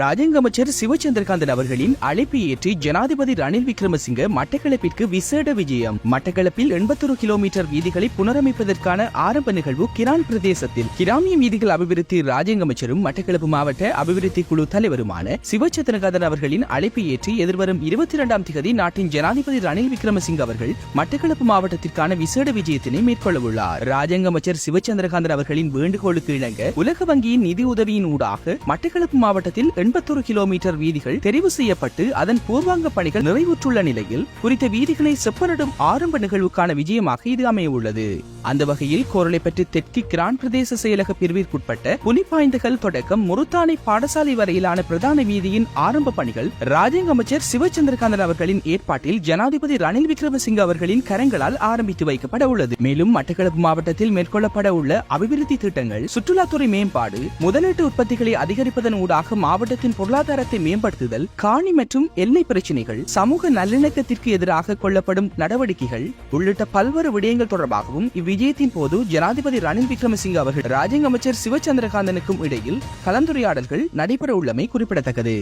ராஜாங்க அமைச்சர் சிவச்சந்திரகாந்தன் அவர்களின் அழைப்பை ஏற்றி ஜனாதிபதி ரணில் விக்ரமசிங்க மட்டக்களப்பிற்கு விசேட விஜயம். மட்டக்களப்பில் எண்பத்தொரு கிலோமீட்டர் வீதிகளை புனரமைப்பதற்கான ஆரம்ப நிகழ்வு கிரான் பிரதேசத்தில். கிராமிய வீதிகள் அபிவிருத்தி ராஜாங்க அமைச்சரும் மட்டக்களப்பு மாவட்ட அபிவிருத்தி குழு தலைவருமான சிவச்சந்திரகாந்தன் அவர்களின் அழைப்பை ஏற்றி எதிர்வரும் இருபத்தி இரண்டாம் தேதி நாட்டின் ஜனாதிபதி ரணில் விக்ரமசிங்க அவர்கள் மட்டக்களப்பு மாவட்டத்திற்கான விசேட விஜயத்தினை மேற்கொள்ள உள்ளார். ராஜாங்க அமைச்சர் சிவச்சந்திரகாந்தன் அவர்களின் வேண்டுகோளுக்கு இணங்க உலக வங்கியின் நிதி உதவியின் ஊடாக மட்டக்களப்பு மாவட்டத்தில் எண்பத்தொரு கிலோமீட்டர் வீதிகள் தெரிவு செய்யப்பட்டு அதன் பூர்வாங்க பணிகள் நிறைவுற்றுள்ள நிலையில் குறித்த வீதிகளை செப்பனிடும் ஆரம்ப நிகழ்வுக்கான விஜயமாக இது அமையவுள்ளது. அந்த வகையில் கோரளைப்பற்று தெற்கு கிரான் பிரதேச செயலக பிரிவிற்குட்பட்ட புலிப்பாய்ந்துகள் தொடக்கம் முருத்தானை பாடசாலை வரையிலான பிரதான வீதியின் ஆரம்ப பணிகள் ராஜாங்க அமைச்சர் சிவச்சந்திரகாந்தன் அவர்களின் ஏற்பாட்டில் ஜனாதிபதி ரணில் விக்ரமசிங்க அவர்களின் கரங்களால் ஆரம்பித்து வைக்கப்பட உள்ளது. மேலும் மட்டக்களப்பு மாவட்டத்தில் மேற்கொள்ளப்பட உள்ள அபிவிருத்தி திட்டங்கள் சுற்றுலாத்துறை மேம்பாடு முதலீட்டு உற்பத்திகளை அதிகரிப்பதன் ஊடாக மாவட்ட மாவட்டத்தின் பொருளாதாரத்தை மேம்படுத்துதல் காணி மற்றும் எல்லை பிரச்சினைகள் சமூக நல்லிணக்கத்திற்கு எதிராக கொள்ளப்படும் நடவடிக்கைகள் உள்ளிட்ட பல்வேறு விடயங்கள் தொடர்பாகவும் இவ்விஜயத்தின் போது ஜனாதிபதி ரணில் விக்ரமசிங்க அவர்கள் ராஜ்யங்க அமைச்சர் சிவச்சந்திரகாந்தனுக்கும் இடையில் கலந்துரையாடல்கள் நடைபெற உள்ளமை குறிப்பிடத்தக்கது.